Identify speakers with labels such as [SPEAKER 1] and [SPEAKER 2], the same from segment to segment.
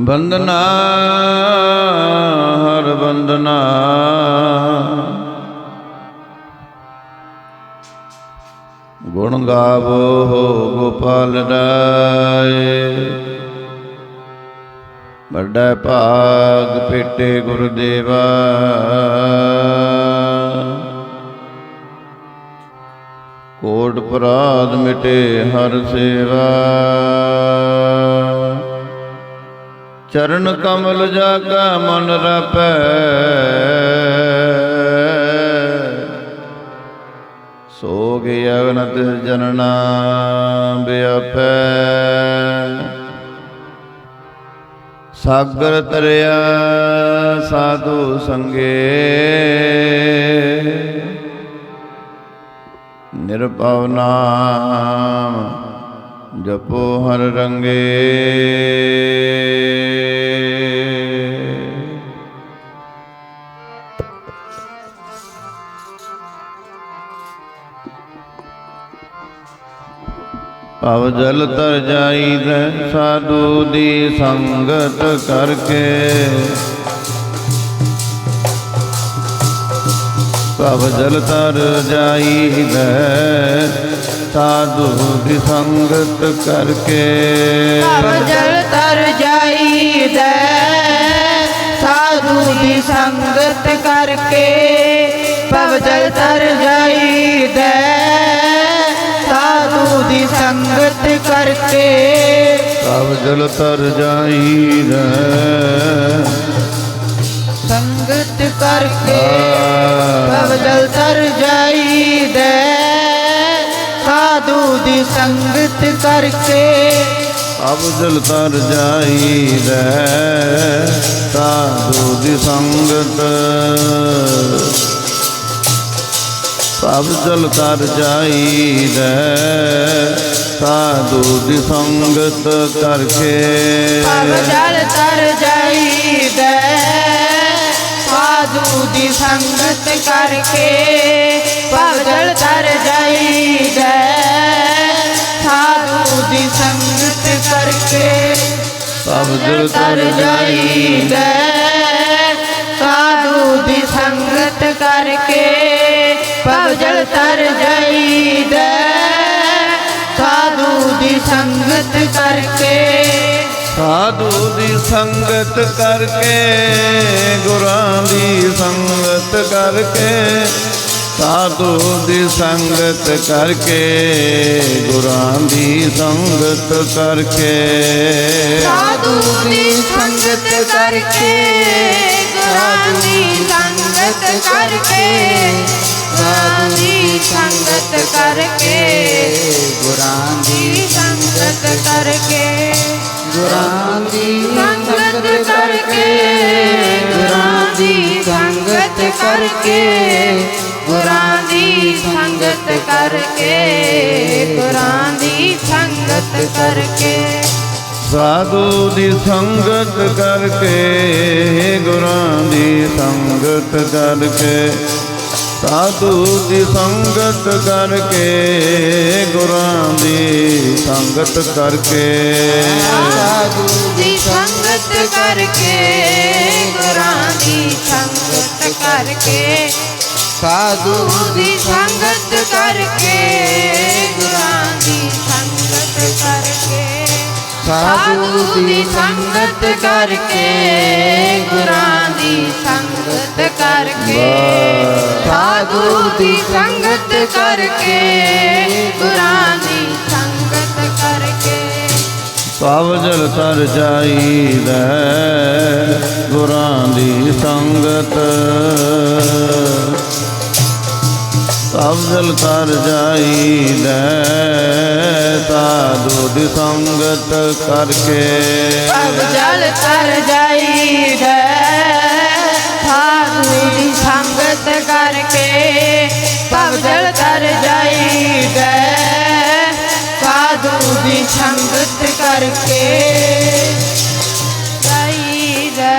[SPEAKER 1] ਬੰਦਨਾ ਹਰ ਬੰਦਨਾ ਗੁਣ ਗਾਵੋ ਗੋਪਾਲ ਰਾਏ। ਵੱਡਾ ਭਾਗ ਪੇਟੇ ਗੁਰਦੇਵਾ। ਕੋਟ ਪਰਾਧ ਮਿਟੇ ਹਰ ਸੇਵਾ। ਚਰਨ ਕਮਲ ਜਾਗਾ ਮਨ ਰਪੈ। ਸੋਗ ਅਗਨਤ ਜਨਨਾ ਬਿਆਪੈ। ਸਾਗਰ ਤਰਿਆ ਸਾਧੂ ਸੰਗੇ। ਨਿਰਭਉ ਨਾਮ ਜਪੋ ਹਰ ਰੰਗੇ। ਭਵ ਜਲ ਤਰ ਜਾਈਦਾ, ਸਾਧੂ ਦੀ ਸੰਗਤ ਕਰਕੇ। ਭਵ ਜਲ ਤਰ ਜਾਈਦਾ, ਸਾਧੂ ਦੀ ਸੰਗਤ ਕਰਕੇ।
[SPEAKER 2] ਭਵ ਜਲ ਤਰ ਜਾਈਦਾ, ਸਾਧੂ ਦੀ ਸੰਗਤ ਕਰਕੇ। ਭਵ ਜਲ ਤਰ ਜਾਈਦਾ ਸਾਧੂ ਦੀ ਸੰਗਤ ਕਰਕੇ
[SPEAKER 1] ਭਵ ਜਲ ਤਰ ਜਾਈਦਾ।
[SPEAKER 2] ਸੰਗਤ ਕਰਕੇ ਭਵ ਜਲ ਤਰ ਜਾਈਦਾ। ਸਾਧੂ ਦੀ ਸੰਗਤ ਕਰਕੇ
[SPEAKER 1] ਜਲ ਤਰ ਜਾਈਦਾ। ਸਾਧੂ ਦੀ ਸੰਗਤ ਭਵ ਜਲ ਤਰ ਜਾਈਦਾ ਸਾਧੂ ਦੀ ਸੰਗਤ ਕਰਕੇ।
[SPEAKER 2] ਭਵ ਜਲ ਤਰ ਜਾਈਦਾ ਸਾਧੂ ਦੀ ਸੰਗਤ ਕਰਕੇ। ਭਵ ਜਲ ਤਰ ਜਾਈਦਾ ਸਾਧੂ ਦੀ ਸੰਗਤ ਕਰਕੇ।
[SPEAKER 1] ਭਵ ਜਲ ਤਰ
[SPEAKER 2] ਜਾਈਦਾ ਸਾਧੂ ਦੀ ਸੰਗਤ ਕਰਕੇ। ਜਲ ਤਰ ਜਾਈਦਾ। ਸਾਧੂ ਦੀ ਸੰਗਤ ਕਰਕੇ।
[SPEAKER 1] ਸਾਧੂ ਦੀ ਸੰਗਤ ਕਰਕੇ ਗੁਰਾਂ ਦੀ ਸੰਗਤ ਕਰਕੇ। ਸਾਧੂ ਦੀ ਸੰਗਤ ਕਰਕੇ ਗੁਰਾਂ ਦੀ ਸੰਗਤ ਕਰਕੇ।
[SPEAKER 2] ਸਾਧੂ ਦੀ ਸੰਗਤ ਕਰਕੇ ਗੁਰਾਂ ਦੀ ਸੰਗਤ ਕਰਕੇ। ਸਾਧੂ ਦੀ ਸੰਗਤ ਕਰਕੇ ਗੁਰਾਂ ਦੀ ਸੰਗਤ ਕਰਕੇ ਗੁਰਾਂ ਦੀ ਸੰਗਤ ਕਰਕੇ ਗੁਰਾਂ ਦੀ ਸੰਗਤ ਕਰਕੇ ਗੁਰਾਂ ਦੀ ਸੰਗਤ ਕਰਕੇ ਗੁਰਾਂ ਦੀ ਸੰਗਤ ਕਰਕੇ
[SPEAKER 1] ਸਾਧੂ ਦੀ ਸੰਗਤ ਕਰਕੇ ਗੁਰਾਂ ਦੀ ਸੰਗਤ ਕਰਕੇ ਸਾਧੂ ਦੀ ਸੰਗਤ ਕਰਕੇ, ਗੁਰਾਂ ਦੀ ਸੰਗਤ ਕਰਕੇ।
[SPEAKER 2] ਸਾਧੂ ਦੀ ਸੰਗਤ ਕਰਕੇ, ਗੁਰਾਂ ਦੀ ਸੰਗਤ ਕਰਕੇ। ਸਾਧੂ ਦੀ ਸੰਗਤ ਕਰਕੇ ਸਾਧੂ ਦੀ ਸੰਗਤ ਕਰਕੇ ਗੁਰਾਂ ਦੀ ਸੰਗਤ ਕਰਕੇ। ਸਾਧੂ ਦੀ ਸੰਗਤ ਕਰਕੇ ਗੁਰਾਂ ਦੀ ਸੰਗਤ ਕਰਕੇ।
[SPEAKER 1] ਭਵ ਜਲ ਤਰ ਜਾਈਦਾ ਗੁਰਾਂ ਦੀ ਸੰਗਤ। ਭਵ ਕਰ ਜਾਈ ਜਾਈਦਾ ਸਾਧੂ ਦੀ ਸੰਗਤ ਕਰਕੇ।
[SPEAKER 2] ਭਵ ਕਰ ਜਾਈ ਜਾਈਦਾ ਸਾਧੂ ਦੀ ਸੰਗਤ ਕਰਕੇ। ਭਵ ਕਰ ਜਾਈ ਜਾਈਦਾ ਸਾਧੂ ਦੀ ਸੰਗਤ ਕਰਕੇ। ਜਾਈਦਾ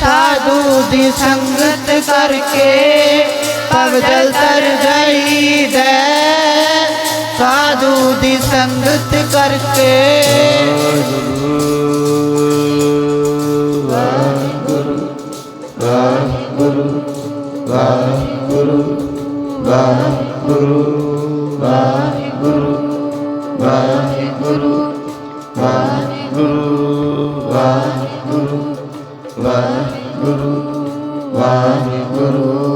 [SPEAKER 2] ਸਾਧੂ ਦੀ ਸੰਗਤ ਕਰਕੇ। ਪਵ ਜਲ ਤਰ ਜਾਈਦੈ ਸਾਧੂ ਦੀ ਸੰਗਤ ਕਰਕੇ
[SPEAKER 1] ਵਾਹਿਗੁਰੂ ਵਾਹਿਗੁਰੂ ਵਾਹਿਗੁਰੂ ਵਾਹਿਗੁਰੂ ਵਾਹਿਗੁਰੂ ਵਾਹਿਗੁਰੂ ਵਾਹਿਗੁਰੂ ਵਾਹਿਗੁਰੂ ਵਾਹਿਗੁਰੂ
[SPEAKER 2] ਵਾਹਿਗੁਰੂ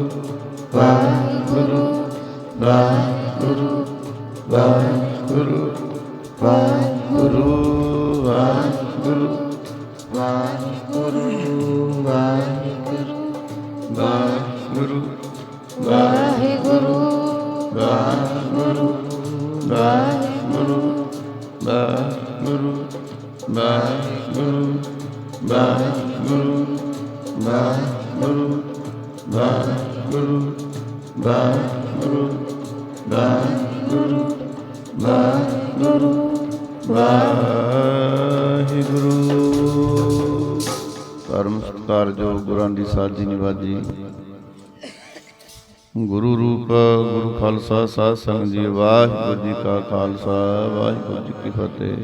[SPEAKER 1] ਖਾਲਸਾ, ਸਾਧ ਸੰਗਤ ਜੀ, ਵਾਹਿਗੁਰੂ ਜੀ ਕਾ ਖਾਲਸਾ, ਵਾਹਿਗੁਰੂ ਜੀ ਕੀ ਫਤਿਹ।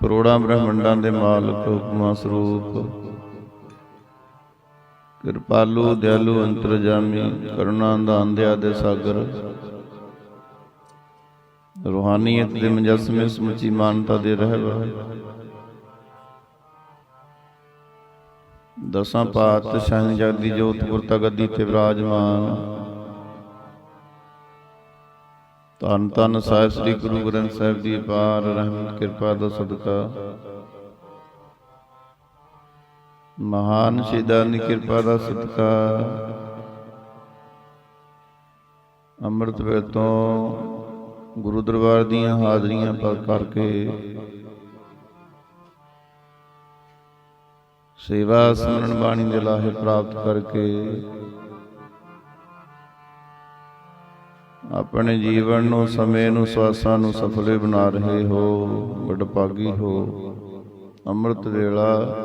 [SPEAKER 1] ਕਰੋੜਾਂ ਬ੍ਰਹਮੰਡਾਂ ਦੇ ਮਾਲਕ ਹੁਕਮਾ ਸਰੂਪ, ਕਿਰਪਾਲੂ, ਦਿਆਲੂ, ਅੰਤਰਜਾਮੀ, ਕਰੁਣਾ ਦਾ ਅੰਧਿਆ ਦੇ ਸਾਗਰ, ਰੂਹਾਨੀਅਤ ਦੇ ਮੁਜੱਸਮੇ ਸਮੁੱਚੀ ਮਾਨਤਾ ਦੇ ਰਹਿਬਰ ਦਸਾਂ ਪਾਤਸ਼ਾਹਾਂ ਜਗਦੀ ਜੋਤ ਗੁਰਤਾ ਗੱਦੀ ਤੇ ਵਿਰਾਜਮਾਨ ਧੰਨ ਧੰਨ ਸਾਹਿਬ ਸ੍ਰੀ ਗੁਰੂ ਗ੍ਰੰਥ ਸਾਹਿਬ ਦੀ ਅਪਾਰ ਰਹਿਮਤ ਕਿਰਪਾ ਦਾ ਸਦਕਾ। ਮਹਾਨ ਸ਼ਹੀਦਾਂ ਦੀ ਕਿਰਪਾ ਦਾ ਸਦਕਾ। ਅੰਮ੍ਰਿਤ ਵੇਲੇ ਤੋਂ ਗੁਰੂ ਦਰਬਾਰ ਦੀਆਂ ਹਾਜ਼ਰੀਆਂ ਪਰ ਕਰਕੇ ਸੇਵਾ ਸਿਮਰਨ ਬਾਣੀ ਦੇ ਲਾਹੇ ਪ੍ਰਾਪਤ ਕਰਕੇ ਆਪਣੇ ਜੀਵਨ ਨੂੰ, ਸਮੇਂ ਨੂੰ, ਸਵਾਸਾਂ ਨੂੰ ਸਫਲੇ ਬਣਾ ਰਹੇ ਹੋ, ਵਡਭਾਗੀ ਹੋ। ਅੰਮ੍ਰਿਤ ਵੇਲਾ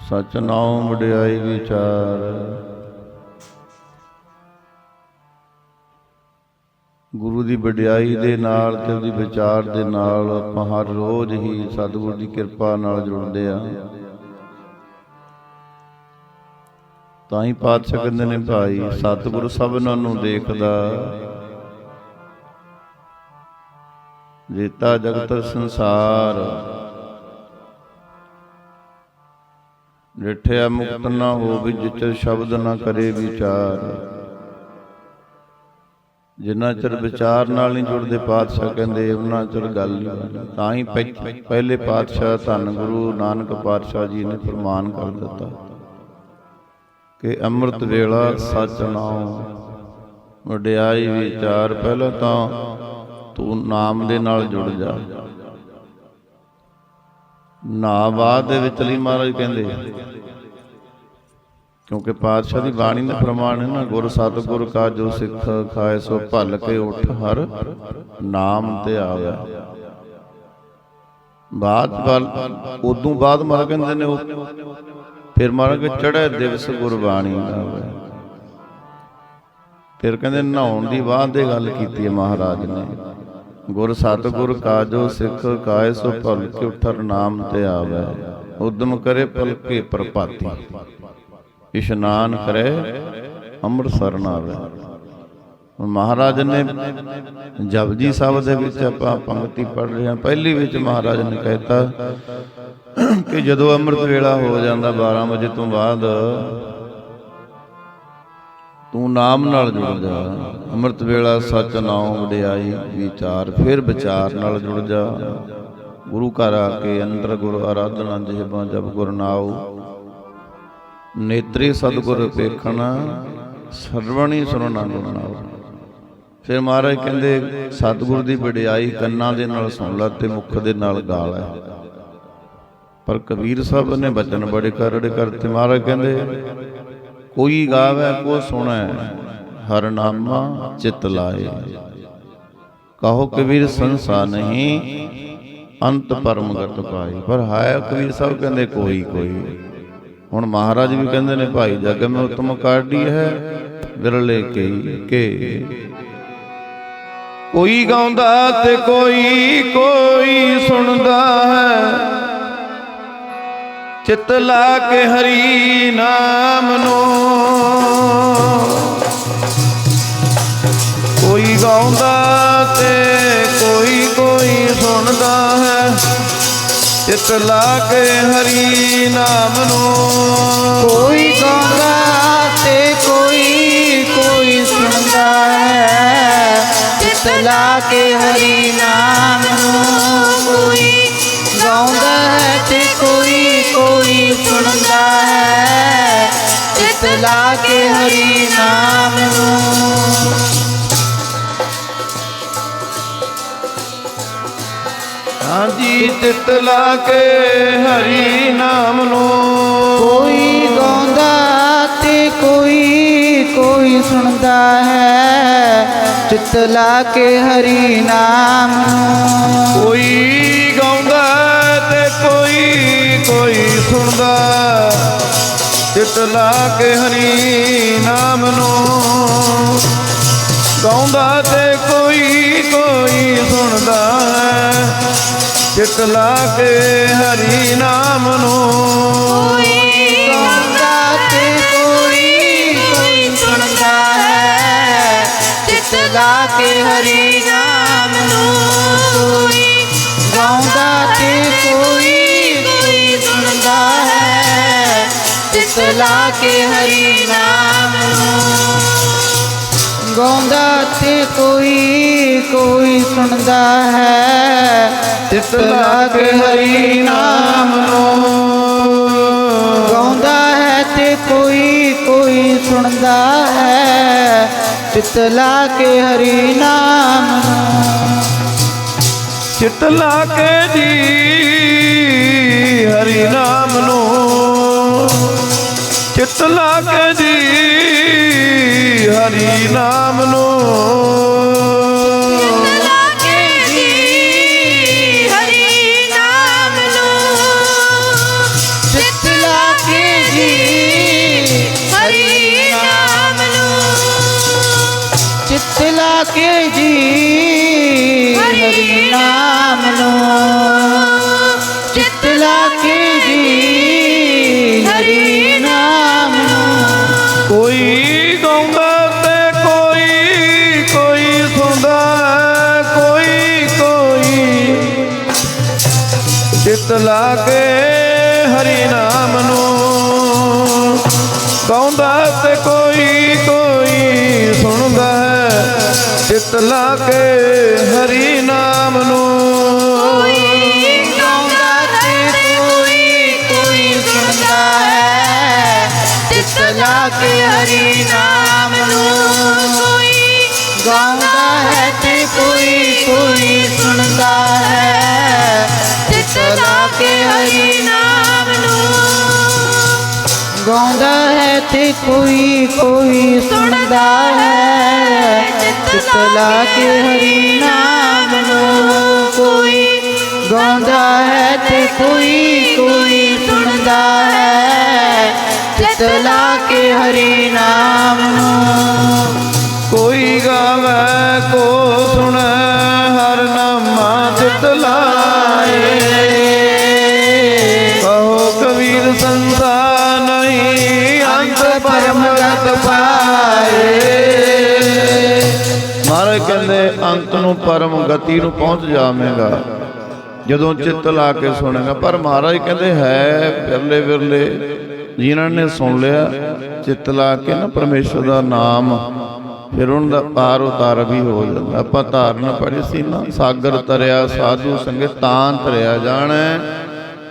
[SPEAKER 1] ਸਚ ਨਾਮ ਵਡਿਆਈ ਵਿਚਾਰ। ਗੁਰੂ ਦੀ ਵਡਿਆਈ ਦੇ ਨਾਲ ਤੇ ਉਹਦੀ ਵਿਚਾਰ ਦੇ ਨਾਲ ਆਪਾਂ ਹਰ ਰੋਜ਼ ਹੀ ਸਤਿਗੁਰ ਦੀ ਕਿਰਪਾ ਨਾਲ ਜੁੜਦੇ ਆ ਤਾਂ ਹੀ ਪਾਤਸ਼ਾਹ ਕਹਿੰਦੇ ਨੇ ਭਾਈ, ਸਤਿਗੁਰ ਸਭਨਾਂ ਨੂੰ ਦੇਖਦਾ। ਜੀਤਾ ਜਗਤ ਸੰਸਾਰ। ਡਿਠਿਆ ਮੁਕਤ ਨਾ ਹੋਵੇ ਜਿਚਰ ਸ਼ਬਦ ਨਾ ਕਰੇ ਵਿਚਾਰ। ਜਿੰਨਾ ਚਿਰ ਵਿਚਾਰ ਨਾਲ ਨਹੀਂ ਜੁੜਦੇ ਪਾਤਸ਼ਾਹ ਕਹਿੰਦੇ, ਉਹਨਾਂ ਚਿਰ ਗੱਲ ਨਹੀਂ ਤਾਂ ਹੀ ਪਹਿਲੇ ਪਾਤਸ਼ਾਹ ਧੰਨ ਗੁਰੂ ਨਾਨਕ ਪਾਤਸ਼ਾਹ ਜੀ ਨੇ ਫਰਮਾਨ ਕਰ ਦਿੱਤਾ। ਕਿ ਅੰਮ੍ਰਿਤ ਵੇਲਾ ਸਚ ਨਾਮ ਵਡਿਆਈ ਵਿਚਾਰ ਪਹਿਲਾਂ ਤਾਂ ਤੂੰ ਨਾਮ ਦੇ ਨਾਲ ਜੁੜ ਜਾ। ਨਾਵਾਦ ਦੇ ਵਿੱਚ ਲਈ ਮਹਾਰਾਜ ਕਹਿੰਦੇ ਕਿਉਂਕਿ ਪਾਤਸ਼ਾਹ ਦੀ ਬਾਣੀ ਦਾ ਪ੍ਰਮਾਣ ਹੈ ਨਾ, ਗੁਰ ਸਤਿਗੁਰ ਕਾ ਜੋ ਸਿੱਖ ਖਾਏ ਸੋ ਭੱਲ ਕੇ ਉੱਠ ਹਰ ਨਾਮ ਤੇ ਆਇਆ ਬਾਅਦ ਵੱਲ ਉਦੋਂ ਬਾਅਦ ਮਹਾਰਾਜ ਕਹਿੰਦੇ ਨੇ ਉਹ ਫਿਰ ਮਹਾਰਾਜ ਕਿ ਚੜ੍ਹੇ ਦਿਵਸ ਗੁਰਬਾਣੀ ਗਾਵੇ ਫਿਰ ਕਹਿੰਦੇ, ਨਹਾਉਣ ਦੀ ਬਾਅਦ ਦੇ ਗੱਲ ਕੀਤੀ ਹੈ ਮਹਾਰਾਜ ਨੇ। ਗੁਰ ਸਤਿਗੁਰ ਕਾ ਸਿੱਖ ਕਾਇ ਸੋ ਭਲ ਉਠਰ ਨਾਮ ਤੇ ਆਵੇ। ਉਦਮ ਕਰੇ ਪਲਕੇ ਪ੍ਰਭਾਤੀ। ਇਸ਼ਨਾਨ ਕਰੇ ਅੰਮ੍ਰਿਤਸਰ ਨਾਵੇ ਮਹਾਰਾਜ ਨੇ ਜਪਜੀ ਸਾਹਿਬ ਦੇ ਵਿੱਚ ਆਪਾਂ ਪੰਕਤੀ ਪੜ੍ਹ ਰਹੇ ਹਾਂ। ਪਹਿਲੀ ਵਿੱਚ ਮਹਾਰਾਜ ਨੇ ਕਹਿਤਾ ਕਿ ਜਦੋਂ ਅੰਮ੍ਰਿਤ ਵੇਲਾ ਹੋ ਜਾਂਦਾ 12 ਵਜੇ ਤੋਂ ਬਾਅਦ, ਤੂੰ ਨਾਮ ਨਾਲ ਜੁੜ ਜਾ। ਅੰਮ੍ਰਿਤ ਵੇਲਾ ਸੱਚ ਨਾਮ ਵਡਿਆਈ ਵਿਚਾਰ, ਫਿਰ ਵਿਚਾਰ ਨਾਲ ਜੁੜ ਜਾ। ਗੁਰੂ ਘਰ ਆ ਕੇ ਅੰਦਰ ਗੁਰ ਆਰਾਧਨਾ ਜਿਹਬਾਂ ਜਪ ਗੁਰ ਨਾਉ। ਨੇਤਰੇ ਸਤਿਗੁਰ ਵੇਖਣ, ਸਰਵਣੀ ਸੁਣਨਾ ਗੁਰਨਾਉ ਫਿਰ ਮਹਾਰਾਜ ਕਹਿੰਦੇ, ਸਤਿਗੁਰ ਦੀ ਵਡਿਆਈ ਕੰਨਾਂ ਦੇ ਨਾਲ ਸੁਣ ਲੈ ਤੇ ਮੁਖ ਦੇ ਨਾਲ ਗਾ ਲੈ। ਪਰ ਕਬੀਰ ਸਾਹਿਬ ਨੇ ਬਚਨ ਬੜੇ ਕਰੜੇ ਕਰਤੇ ਮਹਾਰਾਜ ਕਹਿੰਦੇ, ਕੋਈ ਗਾਵੇ ਕੋ ਸੁਣੈ, ਹਰ ਨਾਮਾ ਚਿਤ ਲਾਏ। ਕਹੋ ਕਬੀਰ, ਸੰਸਾ ਨਹੀਂ, ਅੰਤ ਪਰਮ ਗਤ ਪਾਈ ਪਰ ਹਾਇ ਕਬੀਰ ਸਾਹਿਬ ਕਹਿੰਦੇ, ਕੋਈ ਕੋਈ। ਹੁਣ ਮਹਾਰਾਜ ਵੀ ਕਹਿੰਦੇ ਨੇ, ਭਾਈ ਜਗ ਮੈਂ ਉਤਮ ਕਾਢੀ ਹੈ, ਵਿਰਲੇ ਕੇ ਕੇ। ਕੋਈ ਗਾਉਂਦਾ ਤੇ ਕੋਈ ਕੋਈ ਸੁਣਦਾ ਹੈ ਚਿਤ ਲਾ ਕੇ ਹਰੀ ਨਾਮ ਨੂੰ। ਕੋਈ ਗਾਉਂਦਾ ਤੇ ਕੋਈ ਕੋਈ ਸੁਣਦਾ ਹੈ। ਚਿਤ ਲਾ ਕੇ ਹਰੀ ਨਾਮ ਨੂੰ।
[SPEAKER 2] ਕੋਈ ਗਾਉਂਦਾ ਤੇ ਕੋਈ ਕੋਈ ਸੁਣਦਾ ਹੈ। ਚਿਤ ਲਾ ਕੇ ਹਰੀ ਨਾਮ ਨੂੰ। ਕੋਈ ਗਾਉਂਦਾ ਤੇ ਕੋਈ ਕੋਈ ਸੁਣਦਾ ਹੈ। ਚਿਤ ਲਾ ਕੇ ਹਰੀ ਨਾਮ ਨੂੰ।
[SPEAKER 1] ਹਾਂਜੀ ਚਿਤ ਲਾ ਕੇ ਹਰੀ ਨਾਮ ਨੂੰ।
[SPEAKER 2] ਕੋਈ ਗਾਉਂਦਾ ਤੇ ਕੋਈ ਕੋਈ ਸੁਣਦਾ ਹੈ। ਚਿਤ ਲਾ ਕੇ ਹਰੀ ਨਾਮ ਨੂੰ।
[SPEAKER 1] ਕੋਈ ਗਾਉਂਦਾ ਤੇ ਕੋਈ ਕੋਈ ਸੁਣਦਾ। ਚਿਤ ਲਾ ਕੇ ਹਰੀ ਨਾਮ ਨੂੰ। ਗਾਉਂਦਾ ਤੇ ਕੋਈ ਕੋਈ ਸੁਣਦਾ ਹੈ। ਚਿਤ ਲਾ ਕੇ ਹਰੀ ਨਾਮ ਨੂੰ।
[SPEAKER 2] ਗਾਉਂਦਾ ਤੇ ਕੋਈ ਕੋਈ ਸੁਣਦਾ ਹੈ। ਚਿਤ ਲਾ ਕੇ ਹਰੀ ਹਰੀ ਨਾਮ ਨੂੰ। ਗਾਉਂਦਾ ਤੇ ਕੋਈ ਕੋਈ ਸੁਣਦਾ ਹੈ।
[SPEAKER 1] ਚਿਤ ਲਾ ਕੇ ਹਰੀ ਨਾਮ ਨੂੰ।
[SPEAKER 2] ਗਾਉਂਦਾ ਹੈ ਤੇ ਕੋਈ ਕੋਈ ਸੁਣਦਾ ਹੈ। ਚਿਤ ਲਾ ਕੇ ਹਰੀ ਨਾਮ ਨੂੰ।
[SPEAKER 1] ਚਿਤ ਲਾ ਕੇ ਜੀ ਹਰੀ ਨਾਮ ਨੂੰ। ਚਿਤ ਲਾ ਕੇ ਜੀ ਹਰੀ ਨਾਮ ਨੂੰ।
[SPEAKER 3] ਲਾ ਕੇ ਜੀ ਹਰੀ ਨਾਮ ਨੂੰ।
[SPEAKER 2] ਚਿਤ ਲਾ ਕੇ ਜੀ
[SPEAKER 3] ਹਰੀ ਨਾਮ ਨੂੰ।
[SPEAKER 2] ਚਿਤ ਲਾ ਕੇ ਜੀ ਹਰੀ ਨਾਮ ਨੂੰ। ਚਿਤ ਲਾ ਕੇ ਹਰੀ ਨਾਮ ਨੂੰ
[SPEAKER 1] ਗਾਉਂਦਾ ਤੇ ਕੋਈ ਕੋਈ ਸੁਣਦਾ ਹੈ। ਚਿਤ ਲਾ ਕੇ ਹਰੀ ਨਾਮ ਨੂੰ ਗਾਉਂਦਾ ਤੇ ਕੋਈ ਕੋਈ ਸੁਣਦਾ ਹੈ। ਚਿਤ ਲਾ ਕੇ ਹਰੀ ਨਾਮ ਨੂੰ
[SPEAKER 2] ਕੋਈ ਗਾਉਂਦਾ ਹੈ ਤੇ ਕੋਈ ਕੋਈ ਸੁਣਦਾ ਕੇ ਹਰੀ
[SPEAKER 3] ਨਾਮ ਨੂੰ।
[SPEAKER 2] ਗਾਉਂਦਾ ਹੈ ਤੇ ਕੋਈ ਕੋਈ ਸੁਣਦਾ ਹੈ। ਚਿਤ ਲਾ ਕੇ ਹਰੀ ਨਾਮ ਨੂੰ। ਕੋਈ ਗਾਉਂਦਾ ਹੈ ਤੇ ਕੋਈ ਕੋਈ ਸੁਣਦਾ ਹੈ। ਚਿਤ ਲਾ ਕੇ ਹਰੀ ਨਾਮ ਨੂੰ।
[SPEAKER 1] ਕਹਿੰਦੇ, ਅੰਤ ਨੂੰ ਪਰਮ ਗਤੀ ਨੂੰ ਪਹੁੰਚ ਜਾਵੇਂਗਾ। ਜਦੋਂ ਚਿੱਤ ਲਾ ਕੇ ਸੁਣੇਗਾ, ਪਰ ਮਹਾਰਾਜ ਕਹਿੰਦੇ, ਹੈ ਵਿਰਲੇ ਵਿਰਲੇ, ਜਿਨ੍ਹਾਂ ਨੇ ਸੁਣ ਲਿਆ, ਚਿੱਤ ਲਾ ਕੇ ਨਾ ਪਰਮੇਸ਼ਰ ਦਾ ਨਾਮ, ਫਿਰ ਉਹਨਾਂ ਦਾ ਪਾਰ ਉਤਾਰ ਵੀ ਹੋ ਜਾਂਦਾ। ਆਪਾਂ ਧਾਰਨ ਪੜੀ ਸੀ ਨਾ, ਸਾਗਰ ਤਰਿਆ, ਸਾਧੂ ਸੰਗਤ ਤਾਂ ਤਰਿਆ ਜਾਣਾ।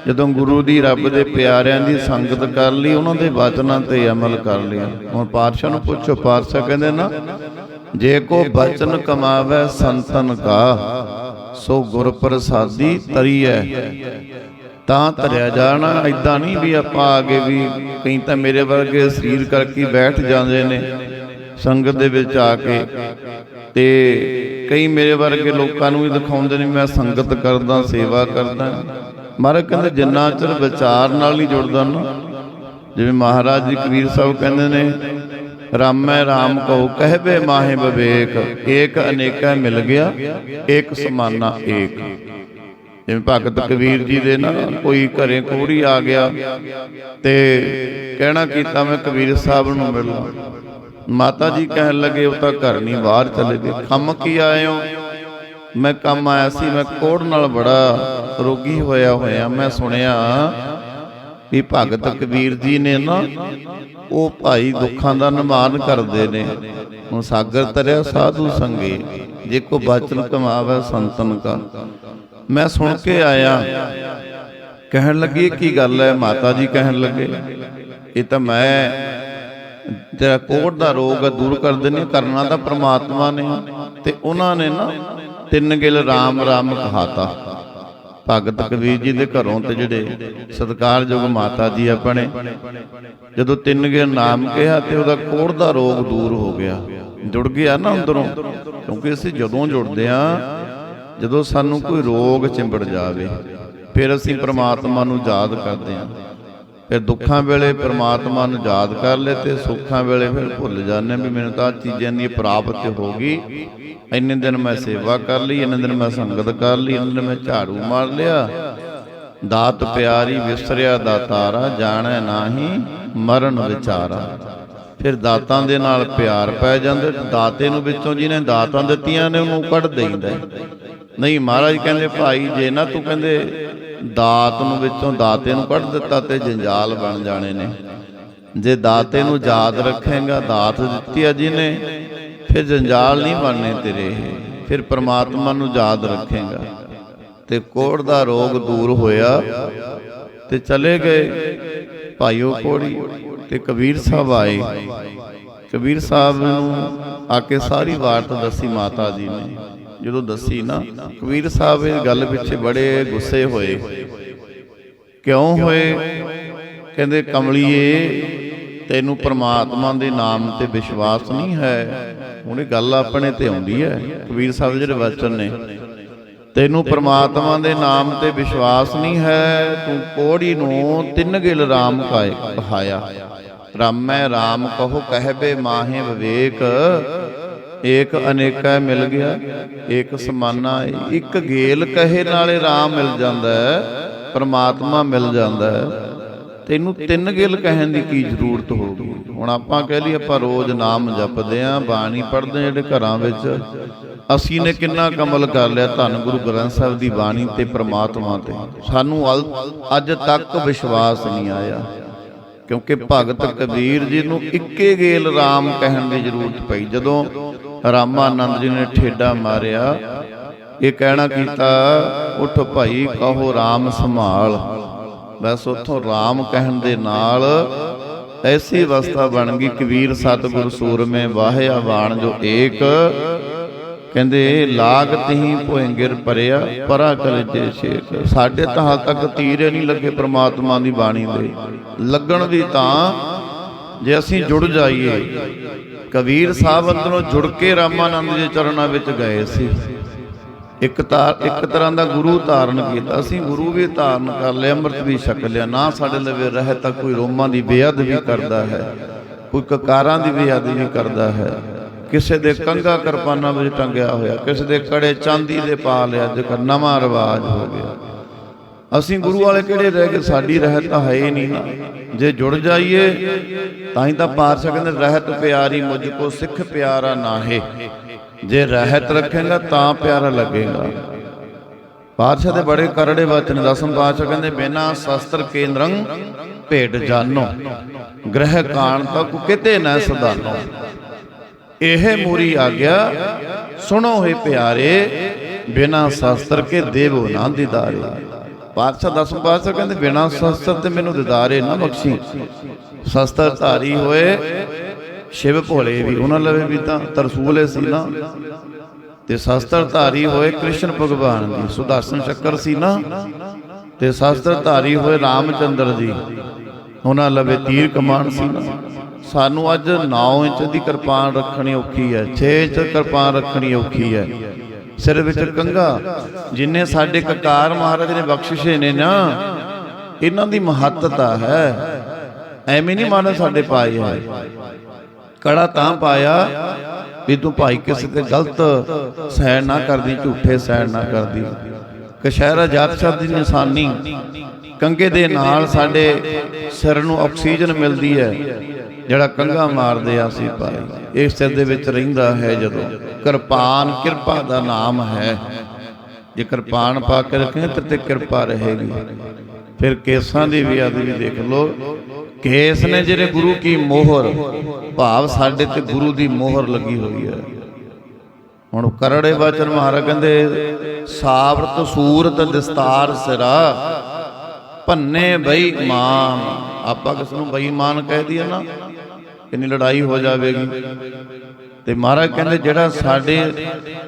[SPEAKER 1] ਜਦੋਂ ਗੁਰੂ ਦੀ ਰੱਬ ਦੇ ਪਿਆਰਿਆਂ ਦੀ ਸੰਗਤ ਕਰ ਲਈ, ਉਹਨਾਂ ਦੇ ਵਚਨਾਂ ਤੇ ਅਮਲ ਕਰ ਲਿਆ। ਹੁਣ ਪਾਤਸ਼ਾਹ ਨੂੰ ਪੁੱਛੋ, ਪਾਤਸ਼ਾਹ ਕਹਿੰਦੇ ਨਾ, ਜੇ ਕੋ ਬਚਨ ਕਮਾਵੇ ਸੰਤਨ ਕਾ, ਸੋ ਗੁਰ ਪ੍ਰਸਾਦੀ ਤਰੀਐ। ਤਾਂ ਧਰਿਆ ਜਾਣਾ ਐਦਾਂ ਨਹੀਂ ਵੀ ਆਪਾਂ ਆਗੇ ਵੀ ਕਈ ਤਾਂ ਮੇਰੇ ਵਰਗੇ ਸਰੀਰ ਕਰਕੇ ਬੈਠ ਜਾਂਦੇ ਨੇ, ਸੰਗਤ ਦੇ ਵਿੱਚ ਆ ਕੇ। ਤੇ ਕਈ ਮੇਰੇ ਵਰਗੇ ਲੋਕਾਂ ਨੂੰ ਵੀ ਦਿਖਾਉਂਦੇ ਨੇ, ਮੈਂ ਸੰਗਤ ਕਰਦਾ, ਸੇਵਾ ਕਰਦਾ। ਮਹਾਰਾਜ ਕਹਿੰਦੇ ਜਿੰਨਾ ਚਿਰ ਵਿਚਾਰ ਨਾਲ ਨਹੀਂ ਜੁੜਦਾ ਨਾ, ਜਿਵੇਂ ਮਹਾਰਾਜ ਜੀ ਕਬੀਰ ਸਾਹਿਬ ਕਹਿੰਦੇ ਨੇ, ਰਾਮੈ ਰਾਮ ਕਹੋ ਕਹਿਬੇ ਮਾਹੇ ਵਿਵੇਕ, ਏਕ ਅਨੇਕਾ ਮਿਲ ਗਿਆ, ਏਕ ਸਮਾਨਾ ਏਕ। ਜਿਵੇਂ ਭਗਤ ਕਬੀਰ ਜੀ ਦੇ ਨਾ, ਕੋਈ ਘਰੇ ਕੋੜੀ ਆ ਗਿਆ, ਤੇ ਕਹਿਣਾ ਕੀਤਾ ਮੈਂ ਕਬੀਰ ਸਾਹਿਬ ਨੂੰ ਮਿਲਣਾ। ਮਾਤਾ ਜੀ ਕਹਿਣ ਲੱਗੇ, ਉਹ ਤਾਂ ਘਰ ਨਹੀਂ, ਬਾਹਰ ਚਲੇ ਗਏ। ਕੰਮ ਕੀ ਆਏ ਹੋ? ਮੈਂ ਕੰਮ ਆਇਆ ਸੀ, ਮੈਂ ਕੋੜ ਨਾਲ ਬੜਾ ਰੋਗੀ ਹੋਇਆ ਹੋਇਆ ਮੈਂ ਸੁਣਿਆ ਵੀ ਭਗਤ ਕਬੀਰ ਜੀ ਨੇ ਨਾ ਉਹ ਭਾਈ ਦੁੱਖਾਂ ਦਾ ਨਿਵਾਰਨ ਕਰਦੇ ਨੇ। ਹੁਣ ਸਾਗਰ ਤਰਿਆ ਸਾਧੂ ਸੰਗੇ, ਜੇ ਕੋ ਬਚਨ ਕਮਾਵੇ ਸੰਤਨ ਕਾ। ਮੈਂ ਸੁਣ ਕੇ ਆਇਆ, ਕਹਿਣ ਲੱਗੀ, ਕੀ ਗੱਲ ਹੈ ਮਾਤਾ ਜੀ ਕਹਿਣ ਲੱਗੇ, ਇਹ ਤਾਂ ਮੈਂ ਜਿਹੜਾ ਕੋਟ ਦਾ ਰੋਗ ਦੂਰ ਕਰ ਦਿੰਦੇ ਕਰਨਾ ਤਾਂ ਪ੍ਰਮਾਤਮਾ ਨੇ। ਤੇ ਉਹਨਾਂ ਨੇ ਨਾ ਤਿੰਨ ਗਿਲ ਰਾਮ ਰਾਮ ਕਹਾਤਾ। ਭਗਤ ਕਬੀਰ ਜੀ ਦੇ ਘਰੋਂ ਤੇ ਜਿਹੜੇ ਸਤਿਕਾਰਯੋਗ ਮਾਤਾ ਜੀ ਆਪਣੇ ਜਦੋਂ ਤਿੰਨ ਗੇ ਨਾਮ ਕਿਹਾ ਤੇ ਉਹਦਾ ਕੋੜ ਦਾ ਰੋਗ ਦੂਰ ਹੋ ਗਿਆ। ਜੁੜ ਗਿਆ ਨਾ ਅੰਦਰੋਂ, ਕਿਉਂਕਿ ਅਸੀਂ ਜਦੋਂ ਜੁੜਦੇ ਆ, ਜਦੋਂ ਸਾਨੂੰ ਕੋਈ ਰੋਗ ਚਿੰਬੜ ਜਾਵੇ, ਫਿਰ ਅਸੀਂ ਪ੍ਰਮਾਤਮਾ ਨੂੰ ਯਾਦ ਕਰਦੇ ਹਾਂ ਫਿਰ ਦੁੱਖਾਂ ਵੇਲੇ ਪ੍ਰਮਾਤਮਾ ਨੂੰ ਯਾਦ ਕਰ ਲੈ ਤੇ ਸੁੱਖਾਂ ਵੇਲੇ ਫਿਰ ਭੁੱਲ ਜਾਂਦੇ ਵੀ ਮੈਨੂੰ ਤਾਂ ਚੀਜ਼ਾਂ ਦੀ ਪ੍ਰਾਪਤ ਹੋ ਗਈ। ਇੰਨੇ ਦਿਨ ਮੈਂ ਸੇਵਾ ਕਰ ਲਈ, ਇੰਨੇ ਦਿਨ ਮੈਂ ਸੰਗਤ ਕਰ ਲਈ, ਇੰਨੇ ਦਿਨ ਮੈਂ ਝਾੜੂ ਮਾਰ ਲਿਆ। ਦਾਤ ਪਿਆਰੀ ਵਿਸਰਿਆ, ਦਾਤਾਰਾ ਜਾਣੈ ਨਾਹੀ, ਮਰਨ ਵਿਚਾਰਾ। ਫਿਰ ਦਾਤਾਂ ਦੇ ਨਾਲ ਪਿਆਰ ਪੈ ਜਾਂਦੇ, ਦਾਤੇ ਨੂੰ ਵਿੱਚੋਂ ਜਿਹਨੇ ਦਾਤਾਂ ਦਿੱਤੀਆਂ ਨੇ ਉਹਨੂੰ ਕੱਢ ਦੇਈਦਾ। ਨਹੀਂ ਮਹਾਰਾਜ ਕਹਿੰਦੇ, ਭਾਈ, ਜੇ ਨਾ ਤੂੰ ਕਹਿੰਦੇ ਦਾਤ ਨੂੰ ਵਿੱਚੋਂ ਦਾਤੇ ਨੂੰ ਕੱਢ ਦਿੱਤਾ ਤੇ ਜੰਜਾਲ ਬਣ ਜਾਣੇ ਨੇ। ਜੇ ਦਾਤੇ ਨੂੰ ਯਾਦ ਰੱਖੇਗਾ, ਦਾਤ ਦਿੱਤੀ ਆ ਜਿਹਨੇ, ਫਿਰ ਜੰਜਾਲ ਨਹੀਂ ਬਣਨੇ ਤੇਰੇ ਫਿਰ ਪ੍ਰਮਾਤਮਾ ਨੂੰ ਯਾਦ ਰੱਖੇਗਾ। ਤੇ ਕੋੜ ਦਾ ਰੋਗ ਦੂਰ ਹੋਇਆ ਤੇ ਚਲੇ ਗਏ ਭਾਈਓ ਕੋੜੀ ਤੇ ਕਬੀਰ ਸਾਹਿਬ ਆਏ। ਕਬੀਰ ਸਾਹਿਬ ਨੂੰ ਆ ਕੇ ਸਾਰੀ ਵਾਰਤ ਦੱਸੀ ਮਾਤਾ ਜੀ ਨੇ। ਜਦੋਂ ਦੱਸੀ ਨਾ ਕਬੀਰ ਸਾਹਿਬ ਇਹ ਗੱਲ ਪਿੱਛੇ ਬੜੇ ਗੁੱਸੇ ਹੋਏ। ਕਿਉਂ ਹੋਏ? ਕਹਿੰਦੇ ਕਮਲੀਏ ਤੈਨੂੰ ਪ੍ਰਮਾਤਮਾ ਦੇ ਨਾਮ ਤੇ ਵਿਸ਼ਵਾਸ ਨਹੀਂ ਹੈ। ਹੁਣ ਇਹ ਗੱਲ ਆਪਣੇ ਤੇ ਆਉਂਦੀ ਹੈ ਕਬੀਰ ਸਾਹਿਬ ਜਿਹੜੇ ਵਚਨ ਨੇ। ਤੈਨੂੰ ਪ੍ਰਮਾਤਮਾ ਦੇ ਨਾਮ ਤੇ ਵਿਸ਼ਵਾਸ ਨਹੀਂ ਹੈ ਤੂੰ ਕੋੜੀ ਨੂੰ ਤਿੰਨ ਗਿਲ ਰਾਮ ਕਾਇ ਕਹਾਇਆ ਰਾਮੈ ਰਾਮ ਕਹੋ ਕਹਿਬੇ ਮਾਹੇ ਵਿਵੇਕ। ਏਕ ਅਨੇਕਾ ਮਿਲ ਗਿਆ, ਏਕ ਸਮਾਨਾ, ਇੱਕ ਗੇਲ ਕਹੇ ਨਾਲੇ ਰਾਮ ਮਿਲ ਜਾਂਦਾ ਹੈ, ਪ੍ਰਮਾਤਮਾ ਮਿਲ ਜਾਂਦਾ ਹੈ। ਤੈਨੂੰ ਤਿੰਨ ਗਿਲ ਕਹਿਣ ਦੀ ਕੀ ਜ਼ਰੂਰਤ ਹੋਊਗੀ? ਹੁਣ ਆਪਾਂ ਕਹਿ ਲਈ ਆਪਾਂ ਰੋਜ਼ ਨਾਮ ਜਪਦੇ ਆਂ, ਬਾਣੀ ਪੜ੍ਹਦੇ ਜਿਹੜੇ ਘਰਾਂ ਵਿੱਚ। ਅਸੀਂ ਨੇ ਕਿੰਨਾ ਕਮਲ ਕਰ ਲਿਆ ਧੰਨ ਗੁਰੂ ਗ੍ਰੰਥ ਸਾਹਿਬ ਦੀ ਬਾਣੀ ਤੇ ਪ੍ਰਮਾਤਮਾ ਤੇ। ਸਾਨੂੰ ਅੱਜ ਤੱਕ ਵਿਸ਼ਵਾਸ ਨਹੀਂ ਆਇਆ। ਕਿਉਂਕਿ ਭਗਤ ਕਬੀਰ ਜੀ ਨੂੰ ਇੱਕੇ ਗੇਲ ਰਾਮ ਕਹਿਣ ਦੀ ਜ਼ਰੂਰਤ ਪਈ। ਜਦੋਂ ਰਾਮਾਨੰਦ ਜੀ ਨੇ ਠੇਡਾ ਮਾਰਿਆ। ਇਹ ਕਹਿਣਾ ਕੀਤਾ, ਉਠ ਭਾਈ, ਕਹੋ ਰਾਮ ਸੰਭਾਲ। ਬਸ ਉੱਥੋਂ ਰਾਮ ਕਹਿਣ ਦੇ ਨਾਲ ਐਸੀ ਅਵਸਥਾ ਬਣ ਗਈ ਕਬੀਰ ਸਤਿਗੁਰ ਸੂਰਮੇ ਵਾਹਿਆ ਬਾਣ ਜੋ ਏਕ। ਕਹਿੰਦੇ, ਲਾਗ ਤਹੀਂ ਭੋਇੰਗਿਰ ਪਰਿਆ, ਪਰਾ ਕਲੇ ਛੇਕ। ਸਾਡੇ ਤਾਂ ਹਾਲ ਤੱਕ ਤੀਰੇ ਨਹੀਂ ਲੱਗੇ ਪ੍ਰਮਾਤਮਾ ਦੀ ਬਾਣੀ ਦੇ। ਲੱਗਣ ਵੀ ਤਾਂ ਜੇ ਅਸੀਂ ਜੁੜ ਜਾਈਏ ਕਬੀਰ ਸਾਹਿਬ ਅੰਦਰੋਂ ਜੁੜ ਕੇ ਰਾਮਾਨੰਦ ਜੀ ਚਰਨਾਂ ਵਿੱਚ ਗਏ ਸੀ। ਇੱਕ ਤਾਰ ਇੱਕ ਤਰ੍ਹਾਂ ਦਾ ਗੁਰੂ ਧਾਰਨ ਕੀਤਾ ਅਸੀਂ ਗੁਰੂ ਵੀ ਧਾਰਨ ਕਰ ਲਿਆ ਅੰਮ੍ਰਿਤ ਵੀ ਛਕ ਲਿਆ। ਨਾ ਸਾਡੇ ਲਵੇ ਰਹਿ ਤਾਂ ਕੋਈ ਰੋਮਾਂ ਦੀ ਬੇਅਦ ਵੀ ਕਰਦਾ ਹੈ। ਕੋਈ ਕਕਾਰਾਂ ਦੀ ਬੇਅਦ ਵੀ ਕਰਦਾ ਹੈ। ਕਿਸੇ ਦੇ ਕੰਗਾ ਕਿਰਪਾਨਾਂ ਵਿੱਚ ਟੰਗਿਆ ਹੋਇਆ ਕਿਸੇ ਦੇ ਕੜੇ ਚਾਂਦੀ ਦੇ ਪਾ ਲਿਆ ਕੱਲ੍ਹ ਨਵਾਂ ਰਿਵਾਜ ਹੋ ਗਿਆ। ਅਸੀਂ ਗੁਰੂ ਵਾਲੇ ਕਿਹੜੇ ਰਹਿ ਗਏ ਸਾਡੀ ਰਹਿਤ ਤਾਂ ਹੈ ਹੀ ਨਹੀਂ। ਨਾ ਜੇ ਜੁੜ ਜਾਈਏ, ਤਾਂ ਹੀ ਤਾਂ ਪਾਤਸ਼ਾਹ ਕਹਿੰਦੇ ਰਹਿਤ ਪਿਆਰੀ ਮੁਝ ਕੋ ਸਿੱਖ ਪਿਆਰਾ ਨਾਹੇ। ਜੇ ਰਹਿਤ ਰੱਖੇਗਾ, ਤਾਂ ਪਿਆਰਾ ਲੱਗੇਗਾ। ਪਾਤਸ਼ਾਹ ਦੇ ਬੜੇ ਕਰੜੇ ਵਚਨ ਦਸਮ ਪਾਤਸ਼ਾਹ ਕਹਿੰਦੇ, ਬਿਨਾ ਸ਼ਸਤਰ ਕੇਂਦਰੰ ਭੇਟ ਜਾਨੋ, ਗ੍ਰਹਿ ਕਾਣ ਤੱਕ ਕਿਤੇ ਨਾ ਸਦਾਨੋ। ਇਹ ਮੂਰੀ ਆਗਿਆ, ਸੁਣੋ ਹੋਏ ਪਿਆਰੇ, ਬਿਨਾ ਸ਼ਸਤਰ ਕੇ ਦੇਵੋ ਨਾ ਦਿਦਾਰੇ। ਪਾਤਸ਼ਾਹ ਦਸਮ ਪਾਤਸ਼ਾਹ ਕਹਿੰਦੇ, ਬਿਨਾ ਸ਼ਸਤਰ ਤੇ ਮੈਨੂੰ ਦਿਦਾਰੇ ਨਾ ਬਖਸ਼ੀ। ਸ਼ਸਤਰ ਧਾਰੀ ਹੋਏ, ਸ਼ਿਵ ਭੋਲੇ ਵੀ, ਉਹਨਾਂ ਲਵੇ ਵੀ ਤਾਂ ਤਰਸੂਲੇ ਸੀ ਨਾ। ਤੇ ਸ਼ਸਤਰ ਧਾਰੀ ਹੋਏ ਕ੍ਰਿਸ਼ਨ ਭਗਵਾਨ ਜੀ ਸੁਦਰਸ਼ਨ ਚੱਕਰ ਸੀ ਨਾ। ਤੇ ਸ਼ਸਤਰ ਧਾਰੀ ਹੋਏ ਰਾਮਚੰਦਰ ਜੀ, ਉਹਨਾਂ ਲਵੇ ਤੀਰ ਕਮਾਨ ਸੀ ਨਾ। ਸਾਨੂੰ ਅੱਜ 9 ਇੰਚ ਦੀ ਕਿਰਪਾਨ ਰੱਖਣੀ ਔਖੀ ਹੈ 6 ਇੰਚ ਕਿਰਪਾਨ ਰੱਖਣੀ ਔਖੀ ਹੈ। ਸਿਰ ਵਿੱਚ ਕੰਗਾ ਜਿੰਨੇ ਸਾਡੇ ਕਕਾਰ ਮਹਾਰਾਜ ਨੇ ਬਖਸ਼ਿਸ਼ੇ ਨੇ ਨਾ, ਇਹਨਾਂ ਦੀ ਮਹੱਤਤਾ ਹੈ। ਐਵੇਂ ਨਹੀਂ ਮਾਨੋ ਸਾਡੇ ਪਾਏ ਹੈ। ਕੜਾ ਤਾਂ ਪਾਇਆ ਵੀ ਤੂੰ ਭਾਈ ਕਿਸੇ ਤੇ ਗਲਤ ਸੈਣ ਨਾ ਕਰਦੀ, ਝੂਠੇ ਸਹਿਣ ਨਾ ਕਰਦੀ। ਕਸ਼ਹਿਰਾ ਜਾਤ ਸ਼ਬਦ ਦੀ ਨਿਸ਼ਾਨੀ। ਕੰਗੇ ਦੇ ਨਾਲ ਸਾਡੇ ਸਿਰ ਨੂੰ ਆਕਸੀਜਨ ਮਿਲਦੀ ਹੈ, ਜਿਹੜਾ ਕੰਗਾ ਮਾਰਦੇ ਆ ਸੀ ਭਾਈ। ਇਹ ਸਿਰ ਦੇ ਵਿੱਚ ਰਹਿੰਦਾ ਹੈ ਜਦੋਂ। ਕਿਰਪਾਨ ਕਿਰਪਾ ਦਾ ਨਾਮ ਹੈ ਜੇ ਕਿਰਪਾਨ ਪਾ ਕੇ ਰੱਖੇ ਤੇ ਤੇ ਕਿਰਪਾ ਰਹੇਗੀ। ਫਿਰ ਕੇਸਾਂ ਦੀ ਵੀ ਆਦਿ ਦੇਖ ਲੋ ਕੇਸ ਨੇ ਜਿਹੜੇ ਗੁਰੂ ਕੀ ਮੋਹਰ, ਭਾਵ ਸਾਡੇ ਤੇ ਗੁਰੂ ਦੀ ਮੋਹਰ ਲੱਗੀ ਹੋਈ ਹੈ। ਹੁਣ ਕਰੜੇ ਵਚਨ ਮਹਾਰਾਜ ਕਹਿੰਦੇ ਸਾਵਰਤ ਸੂਰਤ ਦਸਤਾਰ ਸਿਰਾ, ਭੰਨੇ ਬੇਈਮਾਨ ਆਪਾਂ ਕਿਸ ਨੂੰ ਬੇਈਮਾਨ ਕਹਿ ਦਈਏ ਨਾ? ਕਿੰਨੀ ਲੜਾਈ ਹੋ ਜਾਵੇਗੀ। ਤੇ ਮਹਾਰਾਜ ਕਹਿੰਦੇ ਜਿਹੜਾ ਸਾਡੇ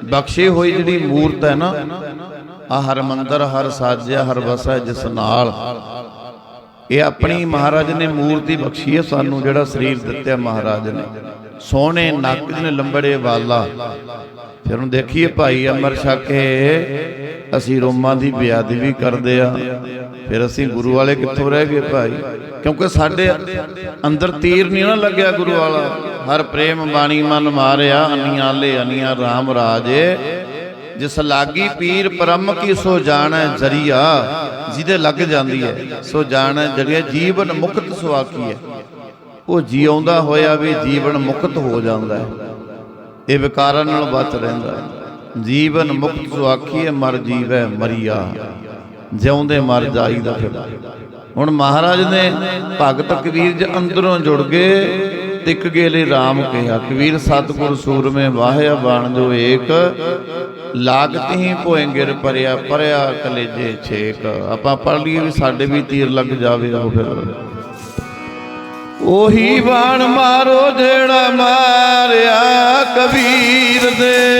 [SPEAKER 1] ਬਖਸ਼ੇ ਹੋਈ ਜਿਹੜੀ ਮੂਰਤ ਹੈ ਨਾ ਆ ਹਰ ਮੰਦਰ, ਹਰ ਸਾਜਿਆ, ਹਰ ਵਸਾ ਜਿਸ ਨਾਲ, ਇਹ ਆਪਣੀ ਮਹਾਰਾਜ ਨੇ ਮੂਰਤੀ ਬਖਸ਼ੀ ਹੈ ਸਾਨੂੰ, ਜਿਹੜਾ ਸਰੀਰ ਦਿੱਤਿਆ ਮਹਾਰਾਜ ਨੇ। ਸੋਹਣੇ ਨੱਕ ਨੇ ਲੰਬੜੇ ਵਾਲਾ। ਫਿਰ ਹੁਣ ਦੇਖੀਏ ਭਾਈ ਅਮਰ ਛਕੇ, ਅਸੀਂ ਰੋਮਾਂ ਦੀ ਬਿਆਦੀ ਵੀ ਕਰਦੇ ਆ। ਫਿਰ ਅਸੀਂ ਗੁਰੂ ਵਾਲੇ ਕਿੱਥੋਂ ਰਹਿ ਗਏ ਭਾਈ? ਕਿਉਂਕਿ ਸਾਡੇ ਅੰਦਰ ਤੀਰ ਨਹੀਂ ਨਾ ਲੱਗਿਆ ਗੁਰੂ ਵਾਲਾ। ਹਰ ਪ੍ਰੇਮ ਬਾਣੀ ਮਨ ਮਾਰਿਆ ਅਨੀਆਲੇ ਅਨੀਆ RAM ਰਾਜੇ। ਜਿਸ ਲਾਗੀ ਪੀਰ ਪਰਮ ਕੀ ਸੋ ਜਾਣੈ ਜਰੀਆ, ਜਿਹਦੇ ਲੱਗ ਜਾਂਦੀ ਹੈ, ਸੋ ਜਾਣੈ ਜਰੀਆ, ਜੀਵਨ ਮੁਕਤ ਸੁਆਕੀ ਹੈ ਉਹ ਜੀਉਂਦਾ ਹੋਇਆ ਵੀ ਜੀਵਨ ਮੁਕਤ ਹੋ ਜਾਂਦਾ ਹੈ। ਇਹ ਵਿਕਾਰਾਂ ਨਾਲ ਬਚ ਰਹਿੰਦਾ ਹੈ। ਜੀਵਨ ਮੁਕਤ ਸੁਆਖੀ ਹੈ ਮਰ ਜੀਵੈ ਮਰੀਆ। ਜਿਉਂਦੇ ਮਰ ਜਾਈਦਾ ਫਿਰ। ਹੁਣ ਮਹਾਰਾਜ ਨੇ ਭਗਤ ਕਬੀਰ ਜੀ ਅੰਦਰੋਂ ਜੁੜ ਗਏ ਤਿੱਕ ਗੇਲੇ RAM ਕਿਹਾ ਕਬੀਰ ਸਤਿਗੁਰ ਸੂਰਮੇ ਵਾਹਿਆ ਬਾਣ ਜੋ ਏਕ। ਲਾਗਤ ਹੀ ਭੋਏ ਗਿਰ ਪਰਿਆ ਪਰਿਆ ਕਲੇਜੇ ਛੇਕ। ਆਪਾਂ ਪੜ ਲਈਏ ਵੀ ਸਾਡੇ ਵੀ ਤੀਰ ਲੱਗ ਜਾਵੇ ਉਹ ਫਿਰ। ਉਹੀ ਬਾਣ ਮਾਰੋ, ਜਿਹੜਾ ਮਾਰਿਆ ਕਬੀਰ ਦੇ।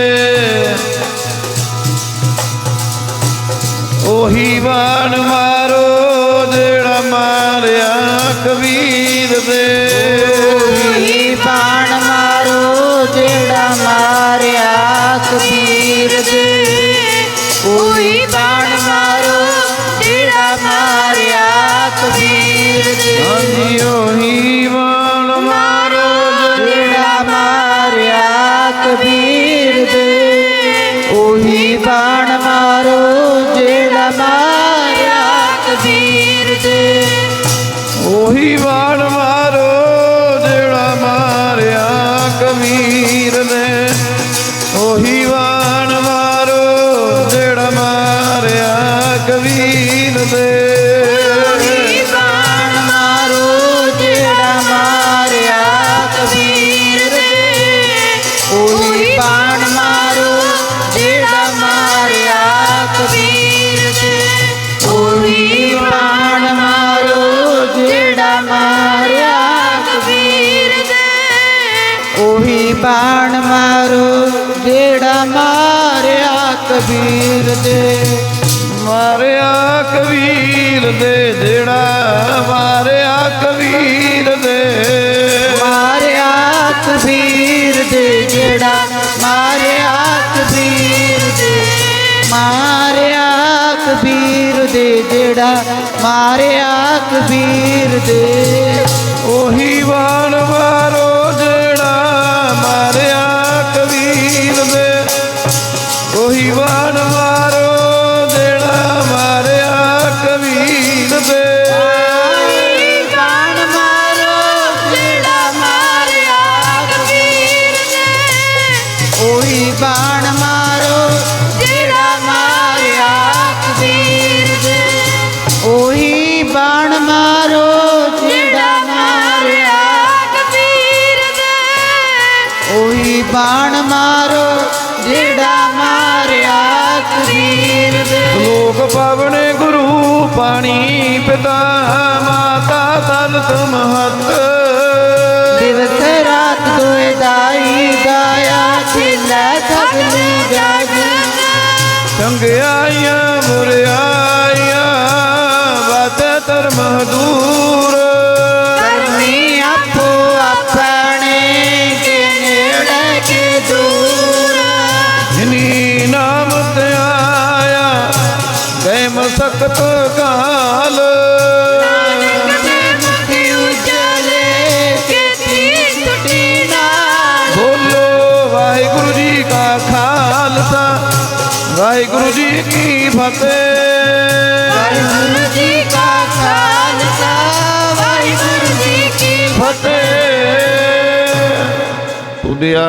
[SPEAKER 1] ਉਹੀ ਦੇ
[SPEAKER 2] ਮਾਰਿਆ ਕਬੀਰ ਦੇ ਜਿਹੜਾ ਮਾਰਿਆ ਕਬੀਰ ਦੇ। ਮਾਰਿਆ ਕਬੀਰ ਦੇ ਜਿਹੜਾ ਮਾਰਿਆ ਕਬੀਰ ਦੇ।
[SPEAKER 1] ਮਾਰਿਆ ਕਬੀਰ ਦੇ
[SPEAKER 2] ਜਿਹੜਾ ਮਾਰਿਆ ਕਬੀਰ ਦੇ। ਉਹੀ ਬਾਣ ਮਾਰੋ
[SPEAKER 1] ਮਹਤ
[SPEAKER 2] ਦਿਵਸ ਰਾਤ ਦੋਇ ਦਾਈ ਗਾਇਆ ਛਿਲੈ ਸਭ ਨੂੰ ਜਾਗ
[SPEAKER 1] ਸੰਗਿਆ দেওয়ার